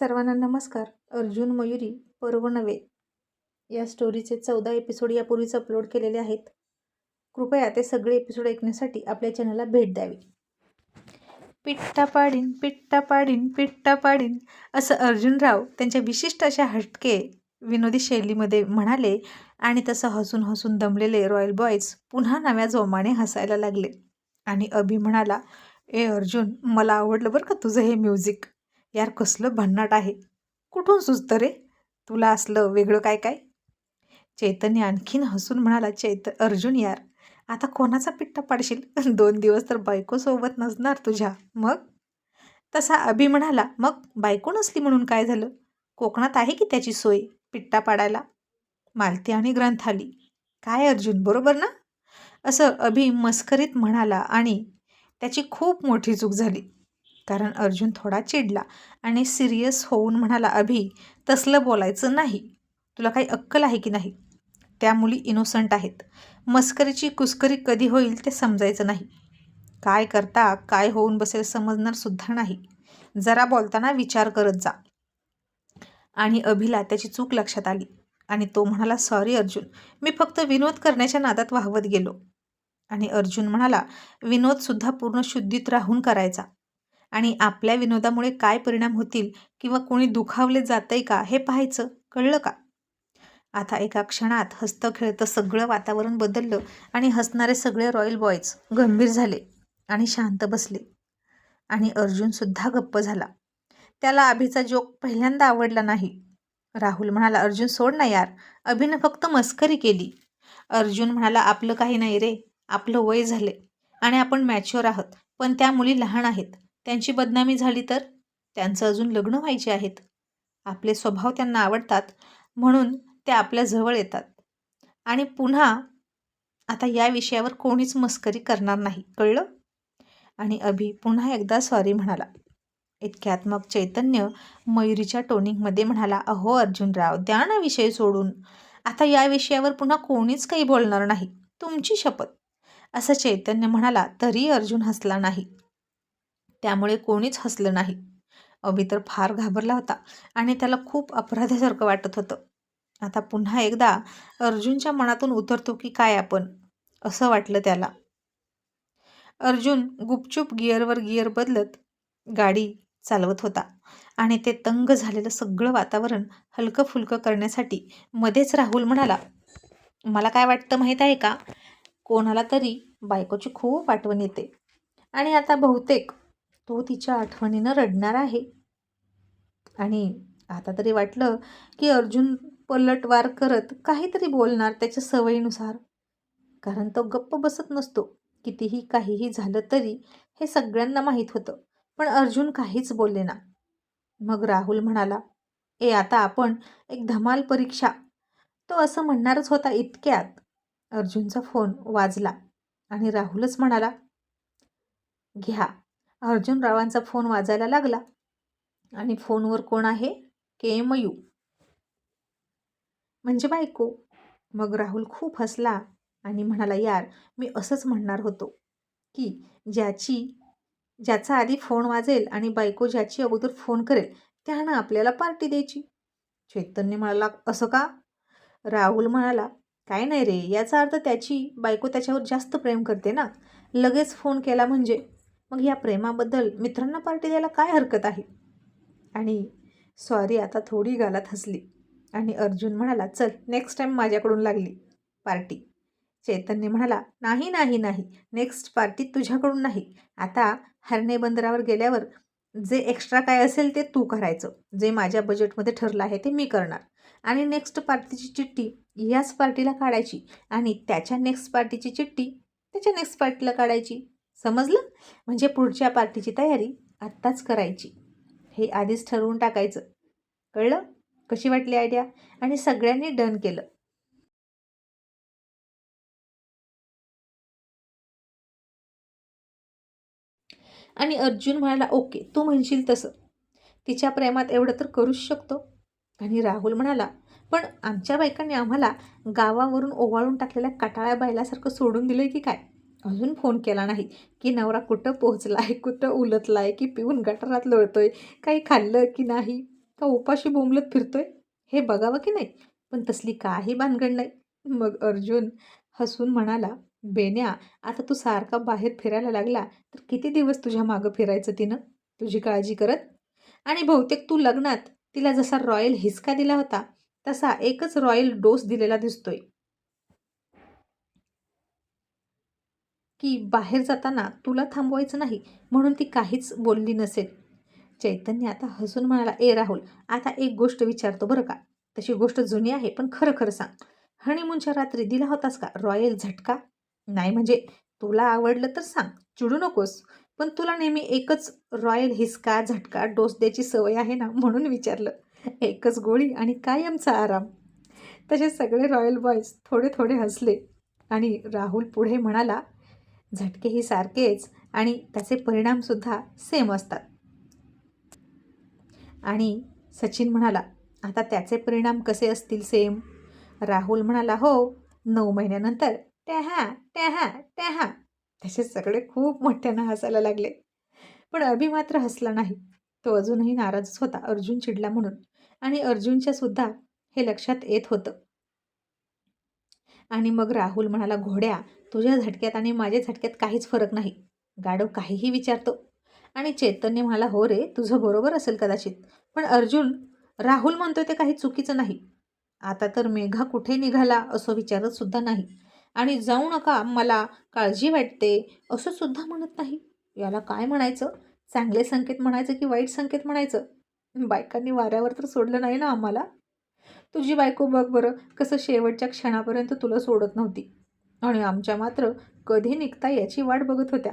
सर्वांना नमस्कार. अर्जुन मयुरी पर्व नवे. या स्टोरीचे चौदा एपिसोड यापूर्वीच अपलोड केलेले आहेत. कृपया ते सगळे एपिसोड ऐकण्यासाठी आपल्या चॅनलला भेट द्यावी. पिट्टा पाडीन पिट्टा पाडीन पिट्टा पाडीन असं अर्जुनराव त्यांच्या विशिष्ट अशा हटके विनोदी शैलीमध्ये म्हणाले आणि तसं हसून हसून दमलेले रॉयल बॉयज पुन्हा नव्या जोमाने हसायला लागले. आणि अभि म्हणाला ए अर्जुन मला आवडलं बरं का तुझं हे म्युझिक यार कसलं भन्नाट आहे. कुठून सुचतं रे? तुला असलं वेगळं काय काय? चैतन्य आणखीन हसून म्हणाला चैत अर्जुन यार आता कोणाचा पिट्टा पाडशील? दोन दिवस तर बायकोसोबत नसणार तुझ्या मग? तसा अभि म्हणाला मग बायको नसली म्हणून काय झालं? कोकणात आहे की त्याची सोय पिट्टा पाडायला? मालती आणि ग्रंथाली काय अर्जुन बरोबर ना? असं अभि मस्करीत म्हणाला आणि त्याची खूप मोठी चूक झाली. कारण अर्जुन थोडा चिडला आणि सिरियस होऊन म्हणाला अभि तसलं बोलायचं नाही. तुला काही अक्कल आहे की नाही त्या मुली इनोसंट आहेत. मस्करीची कुस्करी कधी होईल ते समजायचं नाही. काय करता काय होऊन बसेल समजणार सुद्धा नाही. जरा बोलताना विचार करत जा. आणि अभिला त्याची चूक लक्षात आली आणि तो म्हणाला सॉरी अर्जुन. मी फक्त विनोद करण्याच्या नादात वाहवत गेलो. आणि अर्जुन म्हणाला विनोदसुद्धा पूर्ण शुद्धीत राहून करायचा. आणि आपल्या विनोदामुळे काय परिणाम होतील किंवा कोणी दुखावले जातंय का हे पाहायचं कळलं का? आता एका क्षणात हसतं खेळतं सगळं वातावरण बदललं आणि हसणारे सगळे रॉयल बॉयज गंभीर झाले आणि शांत बसले. आणि अर्जुनसुद्धा गप्प झाला. त्याला अभिचा जोक पहिल्यांदा आवडला नाही. राहुल म्हणाला अर्जुन सोड ना यार. अभिनं फक्त मस्करी केली. अर्जुन म्हणाला आपलं काही नाही रे. आपलं वय झाले आणि आपण मॅच्युअर आहोत. पण त्या मुली लहान आहेत. त्यांची बदनामी झाली तर? त्यांचं अजून लग्न व्हायचे आहेत. आपले स्वभाव त्यांना आवडतात म्हणून ते आपल्या जवळ येतात. आणि पुन्हा आता या विषयावर कोणीच मस्करी करणार नाही कळलं? आणि अभि पुन्हा एकदा सॉरी म्हणाला. इतक्यात मग चैतन्य मयुरीच्या टोनिंगमध्ये म्हणाला अहो अर्जुनराव द्या ना विषय सोडून. आता या विषयावर पुन्हा कोणीच काही बोलणार नाही. तुमची शपथ. असं चैतन्य म्हणाला तरी अर्जुन हसला नाही. त्यामुळे कोणीच हसलं नाही. अभि तर फार घाबरला होता आणि त्याला खूप अपराधासारखं वाटत होतं. आता पुन्हा एकदा अर्जुनच्या मनातून उतरतो की काय आपण? असं वाटलं त्याला. अर्जुन गुपचूप गिअरवर गिअर बदलत गाडी चालवत होता आणि ते तंग झालेलं सगळं वातावरण हलकं फुलकं करण्यासाठी मध्येच राहुल म्हणाला मला काय वाटतं माहीत आहे का? कोणाला तरी बायकोची खूप आठवण येते आणि आता बहुतेक तो तिच्या आठवणीनं रडणार आहे. आणि आता तरी वाटलं की अर्जुन पलटवार करत काहीतरी बोलणार त्याच्या सवयीनुसार. कारण तो गप्प बसत नसतो. कितीही काहीही झालं तरी हे सगळ्यांना माहीत होतं. पण अर्जुन काहीच बोलले ना. मग राहुल म्हणाला ए आता आपण एक धमाल परीक्षा. तो असं म्हणणारच होता इतक्यात. अर्जुनचा फोन वाजला आणि राहुलच म्हणाला घ्या अर्जुनरावांचा फोन वाजायला लागला. आणि फोनवर कोण आहे? के मयू म्हणजे बायको. मग राहुल खूप हसला आणि म्हणाला यार मी असंच म्हणणार होतो की ज्याची ज्याचा आधी फोन वाजेल आणि बायको ज्याची अगोदर फोन करेल त्यानं आपल्याला पार्टी द्यायची. चैतन्य म्हणाला असं का? राहुल म्हणाला काय नाही रे याचा अर्थ त्याची बायको त्याच्यावर जास्त प्रेम करते ना. लगेच फोन केला म्हणजे मग या प्रेमाबद्दल मित्रांना पार्टी द्यायला काय हरकत आहे? आणि सॉरी आता थोडी गालात हसली. आणि अर्जुन म्हणाला चल नेक्स्ट टाईम माझ्याकडून लागली पार्टी. चैतन्य म्हणाला नाही नाही नाही नेक्स्ट पार्टी तुझ्याकडून नाही. आता हरणे बंदरावर गेल्यावर जे एक्स्ट्रा काय असेल ते तू करायचं. जे माझ्या बजेटमध्ये ठरलं आहे ते मी करणार. आणि नेक्स्ट पार्टीची चिठ्ठी याच पार्टीला काढायची. आणि त्याच्या नेक्स्ट पार्टीची चिठ्ठी त्याच्या नेक्स्ट पार्टीला काढायची. समजलं? म्हणजे पुढच्या पार्टीची तयारी आत्ताच करायची. हे आधीच ठरवून टाकायचं. कळलं? कशी वाटली आयडिया? आणि सगळ्यांनी डन केलं. आणि अर्जुन म्हणाला ओके तू म्हणशील तसं. तिच्या प्रेमात एवढं तर करूच शकतो. आणि राहुल म्हणाला पण आमच्या बायकांनी आम्हाला गावावरून ओवाळून टाकलेल्या कटाळ्या बायलासारखं सोडून दिलं की काय? अजून फोन केला नाही की नवरा कुठं पोहोचला आहे कुठं उलटला आहे की पिऊन गटारात लोळतोय काही खाल्लं की नाही का उपाशी बोंबलत फिरतोय? हे बघावं की नाही? पण तसली काही भानगड नाही. मग अर्जुन हसून म्हणाला बेन्या आता तू सारखा बाहेर फिरायला लागला तर किती दिवस तुझ्या मागं फिरायचं तिनं? तुझी काळजी करत? आणि बहुतेक तू लग्नात तिला जसा रॉयल हिसका दिला होता तसा एकच रॉयल डोस दिलेला दिसतोय. की बाहेर जाताना तुला थांबवायचं नाही म्हणून ती काहीच बोलली नसेल. चैतन्य आता हसून म्हणाला ए राहुल आता एक गोष्ट विचारतो बरं का? तशी गोष्ट जुनी आहे पण खरं खरं सांग. हनीमूनच्या रात्री दिला होतास का? रॉयल झटका? नाही म्हणजे तुला आवडलं तर सांग चिडू नकोस. पण तुला नेहमी एकच रॉयल हिसका झटका डोस द्यायची सवय आहे ना म्हणून विचारलं. एकच गोळी आणि कायमचा आराम. तसे सगळे रॉयल बॉयज थोडे थोडे हसले आणि राहुल पुढे म्हणाला झटकेही सारखेच आणि त्याचे परिणामसुद्धा सेम असतात. आणि सचिन म्हणाला आता त्याचे परिणाम कसे असतील सेम राहुल म्हणाला हो नऊ महिन्यानंतर. टॅहा टॅहा टॅहा त्याचे सगळे खूप मोठ्यानं हसायला लागले. पण अभि मात्र हसला नाही. तो अजूनही नाराजच होता अर्जुन चिडला म्हणून. आणि अर्जुनच्या सुद्धा हे लक्षात येत होतं. आणि मग राहुल म्हणाला घोड्या तुझ्या झटक्यात आणि माझ्या झटक्यात काहीच फरक नाही गाडव काहीही विचारतो. आणि चैतन्य म्हणाला हो रे तुझं बरोबर असेल कदाचित. पण अर्जुन राहुल म्हणतोय ते काही चुकीचं नाही. आता तर मेघा कुठे निघाला असं विचारत सुद्धा नाही. आणि जाऊ नका मला काळजी वाटते असं सुद्धा म्हणत नाही. याला काय म्हणायचं? चांगले संकेत म्हणायचं की वाईट संकेत म्हणायचं? बायकांनी वाऱ्यावर तर सोडलं नाही ना आम्हाला. तुझी बायको बघ बरं कसं शेवटच्या क्षणापर्यंत तुला सोडत नव्हती. आणि आमच्या मात्र कधी निघता याची वाट बघत होत्या.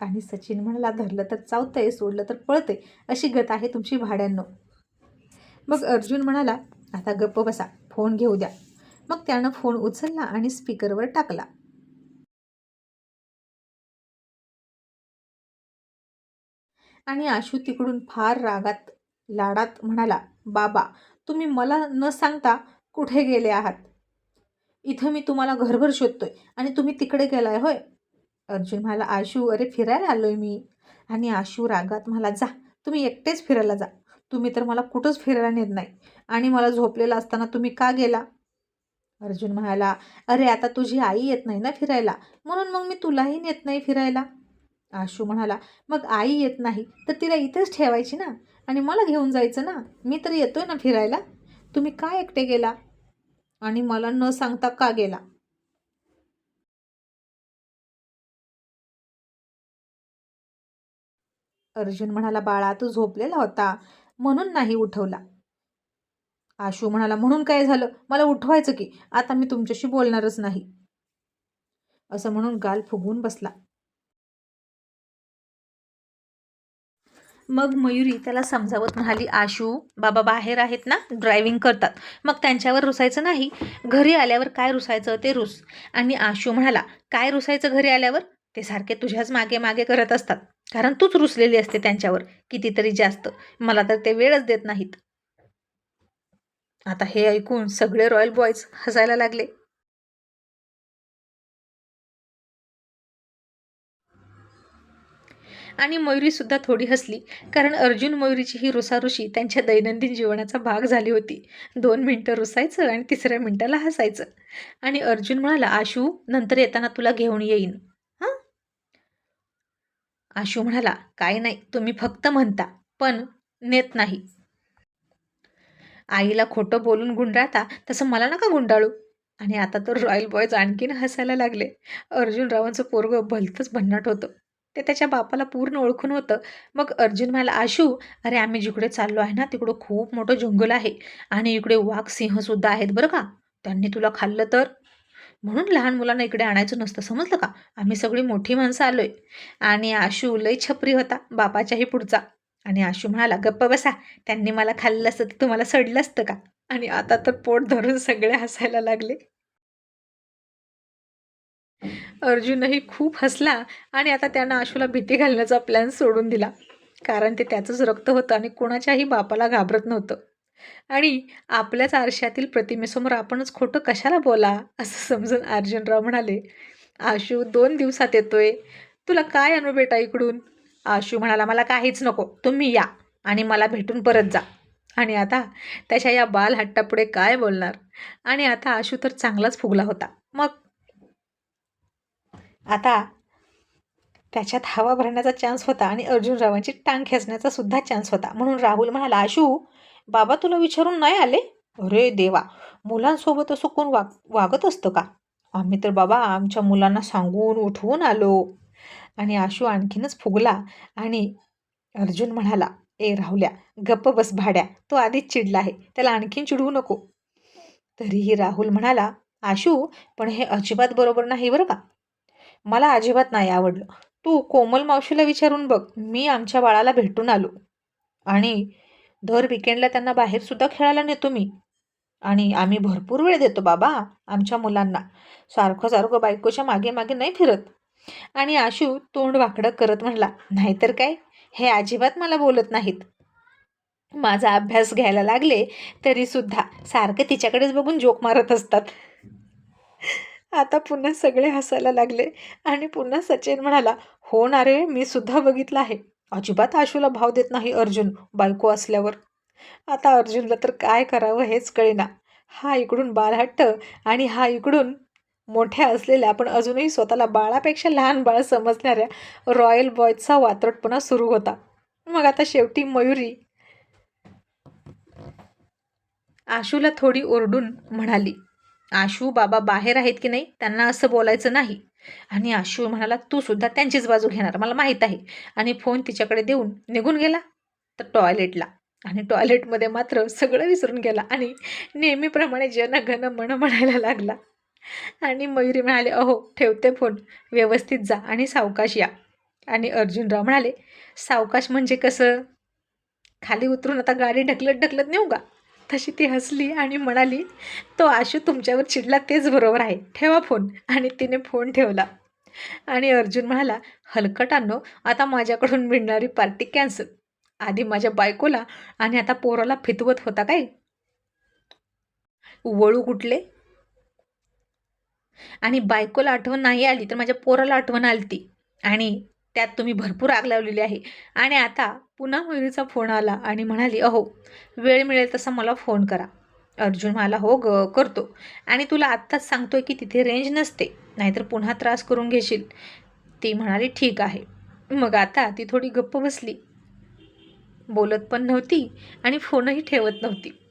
आणि सचिन म्हणाला धरलं तर चावतंय सोडलं तर पळते अशी गत आहे तुमची भाड्यांनो. मग अर्जुन म्हणाला आता गप्प बसा फोन घेऊ द्या. मग त्यानं फोन उचलला आणि स्पीकरवर टाकला. आणि आशू तिकडून फार रागात लाडात म्हणाला बाबा तुम्ही मला न सांगता कुठे गेले आहात? इथं मी तुम्हाला घरभर शोधतोय आणि तुम्ही तिकडे गेलाय होय? अर्जुन म्हणाला आशू अरे फिरायला आलोय मी. आणि आशू रागात मला जा तुम्ही एकटेच फिरायला जा. तुम्ही तर मला कुठंच फिरायला नेत नाही. आणि मला झोपलेला असताना तुम्ही का गेला? अर्जुन म्हणाला अरे आता तुझी आई येत नाही ना फिरायला. म्हणून मग मी तुलाही नेत नाही फिरायला. आशू म्हणाला मग आई येत नाही तर तिला इथेच ठेवायची ना? आणि मला घेऊन जायचं ना? मी तर येतोय ना फिरायला. तुम्ही का एकटे गेला? आणि मला न सांगता का गेला? अर्जुन म्हणाला बाळा तू झोपलेला होता. म्हणून नाही उठवला. आशू म्हणाला म्हणून काय झालं? मला उठवायचं की? आता मी तुमच्याशी बोलणारच नाही. असं म्हणून गाल फुगवून बसला. मग मयुरी त्याला समजावत म्हणाली आशू बाबा बाहेर आहेत ना ड्रायव्हिंग करतात. मग त्यांच्यावर रुसायचं नाही. घरी आल्यावर काय रुसायचं ते रुस. आणि आशू म्हणाला काय रुसायचं घरी आल्यावर? ते सारखे तुझ्याच मागे मागे करत असतात. कारण तूच रुसलेली असते त्यांच्यावर कितीतरी जास्त. मला तर ते वेळच देत नाहीत. आता हे ऐकून सगळे रॉयल बॉयज हसायला लागले. आणि मयुरीसुद्धा थोडी हसली. कारण अर्जुन मयुरीची ही रुसारुशी त्यांच्या दैनंदिन जीवनाचा भाग झाली होती. दोन मिनटं रुसायचं आणि तिसऱ्या मिनटाला हसायचं. आणि अर्जुन म्हणाला आशू नंतर येताना तुला घेऊन येईन. हां? आशू म्हणाला काय नाही तुम्ही फक्त म्हणता पण नेत नाही. आईला खोटं बोलून गुंडाळता तसं मला नका गुंडाळू. आणि आता तर रॉयल बॉयज आणखीन हसायला लागले. अर्जुन रावांचं पोरगं भलतंच भन्नाट होतं. ते त्याच्या बापाला पूर्ण ओळखून होतं. मग अर्जुन म्हणाला आशू अरे आम्ही जिकडे चाललो आहे ना तिकडं खूप मोठं जंगल आहे आणि इकडे वाघ सिंहसुद्धा आहेत बरं का? त्यांनी तुला खाल्लं तर? म्हणून लहान मुलांना इकडे आणायचं नसतं समजलं का? आम्ही सगळी मोठी माणसं आलोय. आणि आशू लय छपरी होता बापाच्याही पुढचा. आणि आशू म्हणाला गप्प बसा त्यांनी मला खाल्लं असतं तर तुम्हाला सडलं असतं का? आणि आता तर पोट धरून सगळे हसायला लागले. अर्जुनही खूप हसला आणि आता त्यानं आशूला भीती घालण्याचा प्लॅन सोडून दिला. कारण ते त्याचंच रक्त होतं आणि कोणाच्याही बापाला घाबरत नव्हतं. आणि आपल्याच आरशातील प्रतिमेसमोर आपणच खोटं कशाला बोला? असं समजून अर्जुनराव म्हणाले आशू दोन दिवसात येतोय. तुला काय आणू बेटा इकडून? आशू म्हणाला मला काहीच नको. तुम्ही या आणि मला भेटून परत जा. आणि आता त्याच्या या बाल हट्टापुढे काय बोलणार? आणि आता आशू तर चांगलाच फुगला होता. मग आता त्याच्यात हवा भरण्याचा चान्स होता आणि अर्जुनरावांची टांग खेचण्याचा सुद्धा चान्स होता. म्हणून राहुल म्हणाला आशू बाबा तुला विचारून नाही आले? अरे देवा मुलांसोबत असं कोण वाग वागत असतं का? आम्ही तर बाबा आमच्या मुलांना सांगून उठवून आलो. आणि आशू आणखीनच फुगला आणि अर्जुन म्हणाला ए राहुल्या गप्प बस भाड्या तो आधीच चिडला आहे त्याला आणखीन चिडवू नको. तरीही राहुल म्हणाला आशू पण हे अजिबात बरोबर नाही बरं का? मला अजिबात नाही आवडलं. तू कोमल मावशीला विचारून बघ मी आमच्या बाळाला भेटून आलो. आणि दर विकेंडला त्यांना बाहेरसुद्धा खेळायला नेतो मी. आणि आम्ही भरपूर वेळ देतो बाबा आमच्या मुलांना. सारखं सारखं बायकोच्या मागे मागे नाही फिरत. आणि आशू तोंड वाकडं करत म्हणला नाहीतर काय? हे अजिबात मला बोलत नाहीत. माझा अभ्यास घ्यायला लागले तरीसुद्धा सारखे तिच्याकडेच बघून जोक मारत असतात. आता पुन्हा सगळे हसायला लागले आणि पुन्हा सचिन म्हणाला हो ना रे मी सुद्धा बघितलं आहे. अजिबात आशूला भाव देत नाही अर्जुन बायको असल्यावर. आता अर्जुनला तर काय करावं हेच कळेना. हा इकडून बालहट्ट आणि हा इकडून मोठ्या असलेल्या पण अजूनही स्वतःला बाळापेक्षा लहान बाळ समजणाऱ्या रॉयल बॉयचा वात्रटपणा सुरू होता. मग आता शेवटी मयुरी आशूला थोडी ओरडून म्हणाली आशू बाबा बाहेर आहेत की नाही त्यांना असं बोलायचं नाही. आणि आशू म्हणाला तू सुद्धा त्यांचीच बाजू घेणार मला माहीत आहे. आणि फोन तिच्याकडे देऊन निघून गेला तर टॉयलेटला. आणि टॉयलेटमध्ये मात्र सगळं विसरून गेला आणि नेहमीप्रमाणे जन घन मन म्हणायला लागला. आणि मयुरी म्हणाले अहो ठेवते फोन व्यवस्थित जा आणि सावकाश या. आणि अर्जुनराव म्हणाले सावकाश म्हणजे कसं? खाली उतरून आता गाडी ढकलत ढकलत नेऊ का? तशी ती हसली आणि म्हणाली तो आशू तुमच्यावर चिडला तेच बरोबर आहे. ठेवा फोन. आणि तिने फोन ठेवला. आणि अर्जुन म्हणाला हलकटांनो आता माझ्याकडून मिळणारी पार्टी कॅन्सल. आधी माझ्या बायकोला आणि आता पोराला फितवत होता काय? वळू कुठले? आणि बायकोला आठवण नाही आली तर माझ्या पोराला आठवण आली ती आणि त्यात तुम्ही भरपूर आग लावलेली आहे. आणि आता पुन्हा मयुरीचा फोन आला आणि म्हणाली अहो वेळ मिळेल तसा मला फोन करा. अर्जुन मला हो ग करतो. आणि तुला आत्ताच सांगतोय की तिथे रेंज नसते नाहीतर पुन्हा त्रास करून घेशील. ती म्हणाली ठीक आहे. मग आता ती थोडी गप्प बसली. बोलत पण नव्हती आणि फोनही ठेवत नव्हती.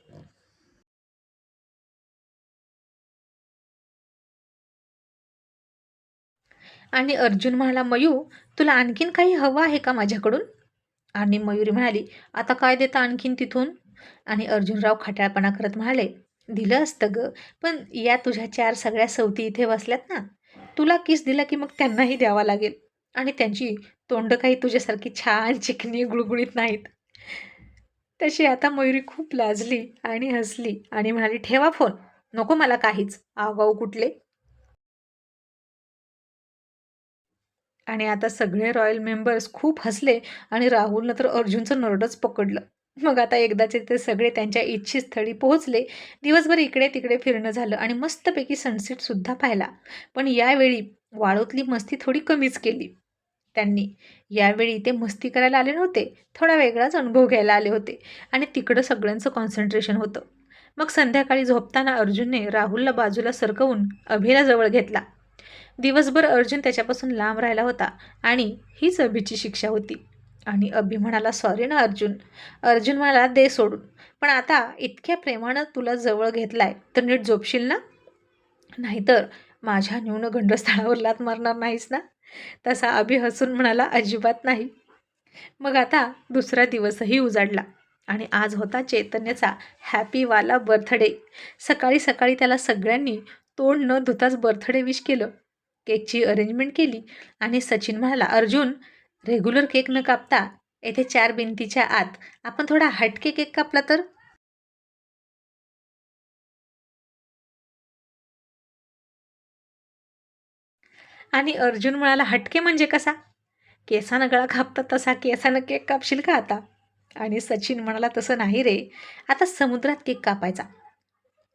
आणि अर्जुन म्हणाला मयू तुला आणखीन काही हवं आहे का माझ्याकडून? आणि मयुरी म्हणाली आता काय देता आणखीन तिथून? आणि अर्जुनराव खट्याळपणा करत म्हणाले दिलं असतं ग पण या तुझ्या चार सगळ्या सवती इथे बसल्यात ना तुला किस दिला की मग त्यांनाही द्यावा लागेल? आणि त्यांची तोंड काही तुझ्यासारखी छान चिकनी गुळगुळीत नाहीत. तशी आता मयुरी खूप लाजली आणि हसली आणि म्हणाली ठेवा फोन नको मला काहीच. आगाऊ कुठले? आणि आता सगळे रॉयल मेंबर्स खूप हसले आणि राहुलनं तर अर्जुनचं नरडच पकडलं. मग आता एकदाचे ते सगळे त्यांच्या इच्छित स्थळी पोहोचले. दिवसभर इकडे तिकडे फिरणं झालं आणि मस्तपैकी सनसेटसुद्धा पाहिला. पण यावेळी वाळूतली मस्ती थोडी कमीच केली. त्यांनी यावेळी ते मस्ती करायला आले नव्हते. थोडा वेगळाच अनुभव घ्यायला आले होते. आणि तिकडं सगळ्यांचं कॉन्सन्ट्रेशन होतं. मग संध्याकाळी झोपताना अर्जुनने राहुलला बाजूला सरकवून अभिला जवळ घेतला. दिवसभर अर्जुन त्याच्यापासून लांब राहिला होता आणि हीच अभिची शिक्षा होती. आणि अभि म्हणाला सॉरी ना अर्जुन. अर्जुन म्हणाला दे सोडून. पण आता इतक्या प्रेमानं तुला जवळ घेतलाय तर नीट झोपशील ना? नाहीतर माझ्या न्यून गंडस्थळावर लात मारणार नाहीस ना? तसा अभि हसून म्हणाला अजिबात नाही. मग आता दुसरा दिवसही उजाडला आणि आज होता चैतन्याचा हॅपीवाला बर्थडे सकाळी सकाळी त्याला सगळ्यांनी तोंड न धुताच बर्थडे विश केलं. केकची अरेंजमेंट केली आणि सचिन म्हणाला अर्जुन रेग्युलर केक न कापता येथे चार भिंतीच्या आत आपण थोडा हटके केक कापला तर? आणि अर्जुन म्हणाला हटके म्हणजे कसा? केसानं गळा कापतात तसा केसानं केक कापशील का आता? आणि सचिन म्हणाला तसं नाही रे आता समुद्रात केक कापायचा.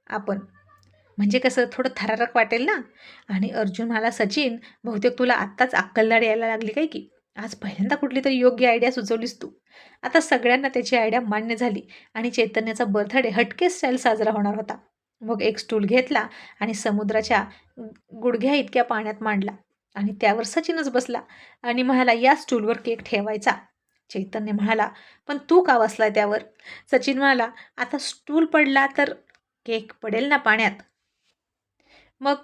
आपण म्हणजे कसं थोडं थरारक वाटेल ना? आणि अर्जुन म्हणाला सचिन बहुतेक तुला आत्ताच अक्कलदाड यायला लागली काय की? आज पहिल्यांदा कुठली तरी योग्य आयडिया सुचवलीस तू. आता सगळ्यांना त्याची आयडिया मान्य झाली आणि चैतन्याचा बर्थडे हटके स्टाईल साजरा होणार होता. मग एक स्टूल घेतला आणि समुद्राच्या गुडघ्या इतक्या पाण्यात मांडला आणि त्यावर सचिनच बसला आणि म्हणाला या स्टूलवर केक ठेवायचा. चैतन्य म्हणाला पण तू का बसलाय त्यावर? सचिन म्हणाला आता स्टूल पडला तर केक पडेल ना पाण्यात. मग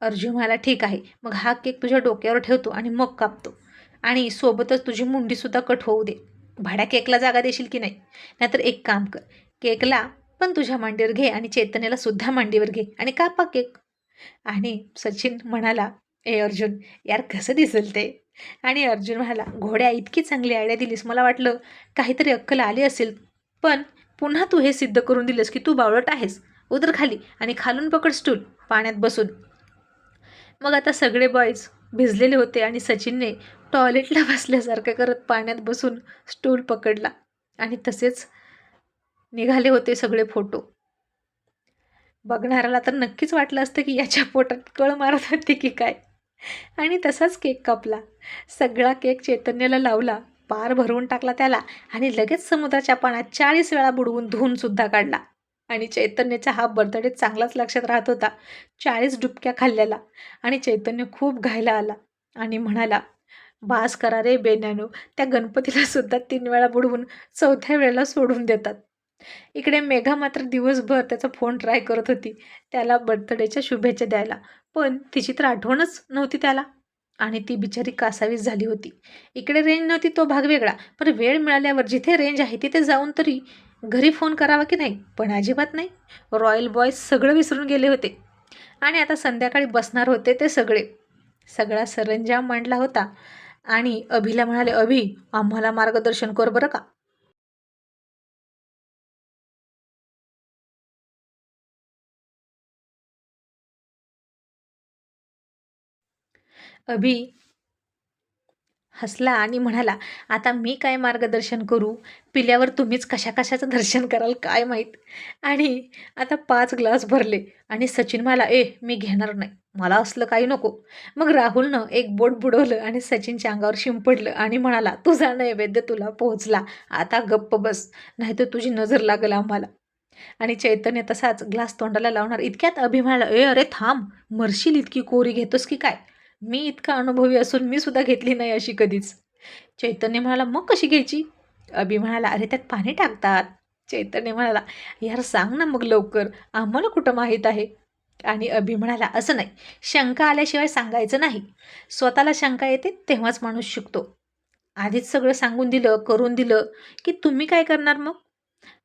अर्जुन म्हणाला ठीक आहे. मग हा केक तुझ्या डोक्यावर ठेवतो आणि मग कापतो. आणि सोबतच तुझी मुंडीसुद्धा कट होऊ दे. भाड्या केकला जागा देशील की नाही? नाहीतर एक काम कर. केकला पण तुझ्या मांडीवर घे आणि चैतन्याला सुद्धा मांडीवर घे आणि कापा केक. आणि सचिन म्हणाला ए अर्जुन यार कसं दिसेल ते? आणि अर्जुन म्हणाला घोड्या इतकी चांगली आयडिया दिलीस मला वाटलं काहीतरी अक्कल आली असेल. पण पुन्हा तू हे सिद्ध करून दिलंस की तू बावळट आहेस. उदर खाली आणि खालून पकड स्टूल पाण्यात बसून. मग आता सगळे बॉईज भिजलेले होते आणि सचिनने टॉयलेटला बसल्यासारखं करत पाण्यात बसून स्टूल पकडला आणि तसेच निघाले होते सगळे फोटो बघणाऱ्याला तर नक्कीच वाटलं असतं की याच्या पोटात कळ मारत होती की काय. आणि तसाच केक कापला. सगळा केक चैतन्याला लावला पार भरवून टाकला त्याला आणि लगेच समुद्राच्या पाण्यात चाळीस वेळा बुडवून धुवूनसुद्धा काढला. आणि चैतन्याचा हा बर्थडे चांगलाच लक्षात राहत होता. चाळीस डुबक्या खाल्ल्याला आणि चैतन्य खूप घायला आला आणि म्हणाला बास करा रे बेन्यानो त्या गणपतीला सुद्धा तीन वेळा बुडवून चौथ्या वेळेला सोडून देतात. इकडे मेघा मात्र दिवसभर त्याचा फोन ट्राय करत होती त्याला बर्थडेच्या शुभेच्छा द्यायला. पण तिची तर आठवणच नव्हती त्याला. आणि ती बिचारी कासावीस झाली होती. इकडे रेंज नव्हती तो भाग वेगळा पण वेळ मिळाल्यावर जिथे रेंज आहे तिथे जाऊन तरी घरी फोन करावा की नाही? पण अजिबात नाही. रॉयल बॉयज सगळं विसरून गेले होते. आणि आता संध्याकाळी बसणार होते ते सगळे. सगळा सरंजाम मांडला होता. आणि अभिला म्हणाले अभि आम्हाला मार्गदर्शन कर बरं का? अभि हसला आणि म्हणाला आता मी काय मार्गदर्शन करू? पिल्यावर तुम्हीच कशा कशाचं दर्शन कराल काय माहीत? आणि आता पाच ग्लास भरले आणि सचिन मला ए मी घेणार नाही. मला असलं काही नको. मग राहुलनं एक बोट बुडवलं आणि सचिनच्या अंगावर शिंपडलं आणि म्हणाला तुझा नैवेद्य तुला पोहोचला. आता गप्प बस नाही तर तुझी नजर लागल आम्हाला. आणि चैतन्य तसाच ग्लास तोंडाला लावणार इतक्यात अभिमानाला ए अरे थांब. मरशील इतकी कोरी घेतोस की काय? मी इतका अनुभवी असून मी सुद्धा घेतली नाही अशी कधीच. चैतन्य म्हणाला मग कशी घ्यायची? अभि म्हणाला अरे त्यात पाणी टाकतात. चैतन्य म्हणाला यार सांग ना मग लवकर. आम्हाला कुठं माहीत आहे? आणि अभि म्हणाला असं नाही. शंका आल्याशिवाय सांगायचं नाही. स्वतःला शंका येते तेव्हाच माणूस शिकतो. आधीच सगळं सांगून दिलं करून दिलं. की तुम्ही काय करणार मग?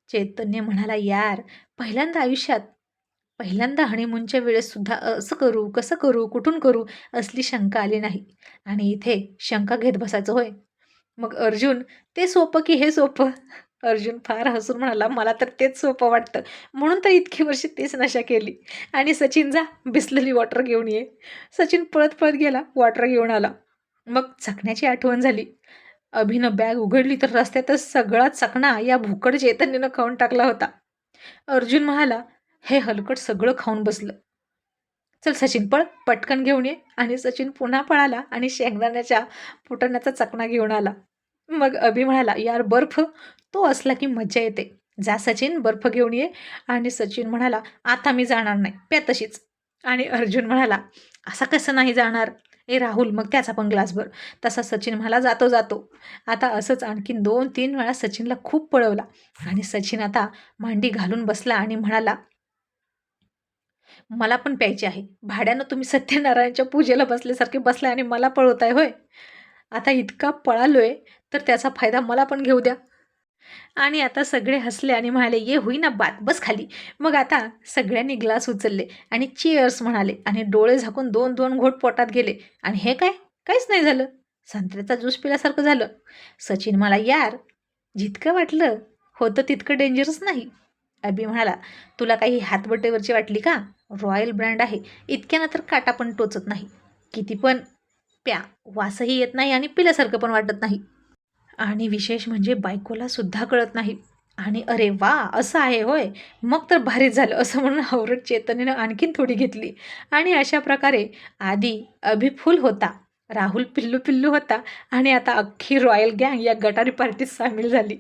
चैतन्य म्हणाला यार पहिल्यांदा आयुष्यात पहिल्यांदा हनीमूनच्या वेळेससुद्धा असं करू कसं करू कुठून करू असली शंका आली नाही. आणि इथे शंका घेत बसायचं होय. मग अर्जुन ते सोपं की हे सोपं? अर्जुन फार हसून म्हणाला मला तर तेच सोपं वाटतं. म्हणून तर इतकी वर्षी तेच नशा केली. आणि सचिन जा बिसलेली वॉटर घेऊन ये. सचिन पळत पळत गेला वॉटर घेऊन आला. मग चकण्याची आठवण झाली. अभिनं बॅग उघडली तर रस्त्यातच सगळा चकणा या भुकड चैतन्यनं खाऊन टाकला होता. अर्जुन म्हणाला हे हलकट सगळं खाऊन बसलं. चल सचिन पळ. पटकन घेऊन ये. आणि सचिन पुन्हा पळाला आणि शेंगदाण्याच्या फुटण्याचा चकणा घेऊन आला. मग अभि म्हणाला यार बर्फ. तो असला की मज्जा येते. जा सचिन बर्फ घेऊन ये. आणि सचिन म्हणाला आता मी जाणार नाही. प्या तशीच. आणि अर्जुन म्हणाला असा कसं नाही जाणार? ए राहुल मग त्याचा पण ग्लासभर. तसा सचिन म्हणाला जातो जातो. आता असंच आणखीन दोन तीन वेळा सचिनला खूप पळवला. आणि सचिन आता मांडी घालून बसला आणि म्हणाला मला पण प्यायची आहे. भाड्यानं तुम्ही सत्यनारायणच्या पूजेला बसल्यासारखे बसलाय आणि मला पळवताय होय? आता इतका पळालोय तर त्याचा फायदा मला पण घेऊ द्या. आणि आता सगळे हसले आणि म्हणाले ये होईना बात बस खाली. मग आता सगळ्यांनी ग्लास उचलले आणि चेअर्स म्हणाले आणि डोळे झाकून दोन दोन घोट पोटात गेले. आणि हे काय? काहीच नाही झालं. संत्र्याचा ज्यूस पिल्यासारखं झालं. सचिन मला यार जितकं वाटलं होतं तितकं डेंजरस नाही. अभि म्हणाला तुला काही हातबटेवरची वाटली का? रॉयल ब्रँड आहे इतक्यानं तर काटा पण टोचत नाही. किती पण प्या वासही येत नाही आणि पिल्यासारखं पण वाटत नाही. आणि विशेष म्हणजे बायकोला सुद्धा कळत नाही. आणि अरे वा असं आहे होय. मग तर भारीच झालं असं म्हणून आवरत चेतनेनं आणखीन थोडी घेतली. आणि अशा प्रकारे आधी अभिफुल होता राहुल पिल्लू पिल्लू होता आणि आता अख्खी रॉयल गँग या गटारी पार्टीत सामील झाली.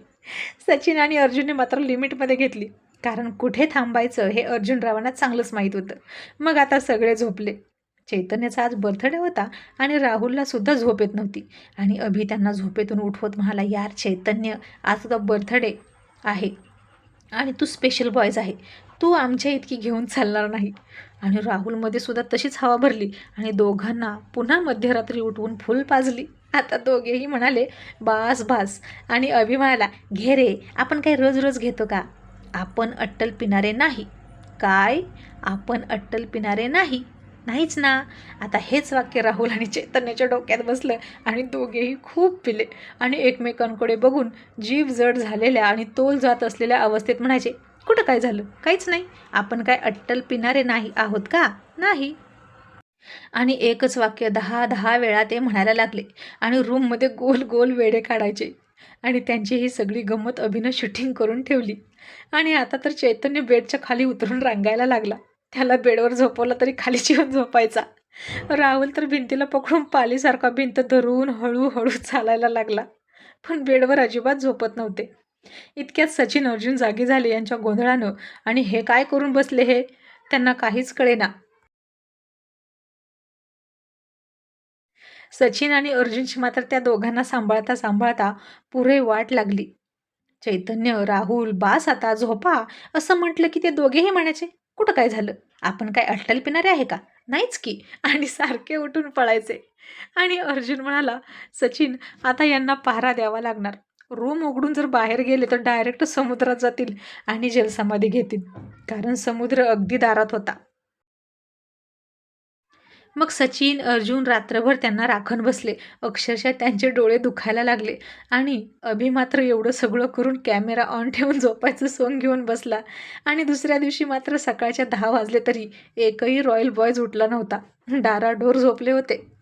सचिन आणि अर्जुनने मात्र लिमिटमध्ये घेतली. कारण कुठे थांबायचं हे अर्जुनरावांना चांगलंच माहीत होतं. मग आता सगळे झोपले. चैतन्याचा आज बर्थडे होता आणि राहुलला सुद्धा झोप येत नव्हती. आणि अभि त्यांना झोपेतून उठवत म्हणाला यार चैतन्य आज तुझा बर्थडे आहे आणि तू स्पेशल बॉयज आहे. तू आमच्या इतकी घेऊन चालणार नाही. आणि राहुलमध्ये सुद्धा तशीच हवा भरली आणि दोघांना पुन्हा मध्यरात्री उठवून फुल पाजली. आता दोघेही म्हणाले बास बास. आणि अभि म्हणाला घे रे आपण काही रोज रोज घेतो का? आपण अट्टल पिणारे नाही. काय? आपण अट्टल पिणारे नाही. नाहीच ना. आता हेच वाक्य राहुल आणि चैतन्याच्या डोक्यात बसलं आणि दोघेही खूप पिले आणि एकमेकांकडे बघून जीव जड झालेल्या आणि तोल जात असलेल्या अवस्थेत म्हणायचे कुठं काय झालं? काहीच नाही. आपण काय अट्टल पिणारे नाही आहोत का? नाही. आणि एकच वाक्य दहा दहा वेळा ते म्हणायला लागले आणि रूममध्ये गोल गोल वेडे काढायचे आणि त्यांची ही सगळी गंमत अभिनय शूटिंग करून ठेवली. आणि आता तर चैतन्य बेडच्या खाली उतरून रांगायला लागला. त्याला बेडवर झोपवलं तरी खाली येऊन झोपायचा. राहुल तर भिंतीला पकडून पालीसारखा भिंत धरून हळूहळू चालायला लागला. पण बेडवर अजिबात झोपत नव्हते. इतक्यात सचिन अर्जुन जागी झाले यांच्या गोंधळानं. आणि हे काय करून बसले हे? त्यांना काहीच कळेना. सचिन आणि अर्जुनची मात्र त्या दोघांना सांभाळता सांभाळता पुरे वाट लागली. चैतन्य राहुल बास आता झोपा असं म्हटलं की ते दोघेही म्हणायचे कुठं काय झालं? आपण काय अट्टल पिणारे आहे का? नाहीच की. आणि सारखे उठून पळायचे. आणि अर्जुन म्हणाला सचिन आता यांना पहारा द्यावा लागणार. रूम उघडून जर बाहेर गेले तर डायरेक्ट समुद्रात जातील आणि जलसमाधी घेतील. कारण समुद्र अगदी दारात होता. मग सचिन अर्जुन रात्रभर त्यांना राखण बसले. अक्षरशः त्यांचे डोळे दुखायला लागले. आणि अभि मात्र एवढं सगळं करून कॅमेरा ऑन ठेवून झोपायचं सोंग घेऊन बसला. आणि दुसऱ्या दिवशी मात्र सकाळच्या दहा वाजले तरी एकही रॉयल बॉयज उठला नव्हता. डाराडोर झोपले होते.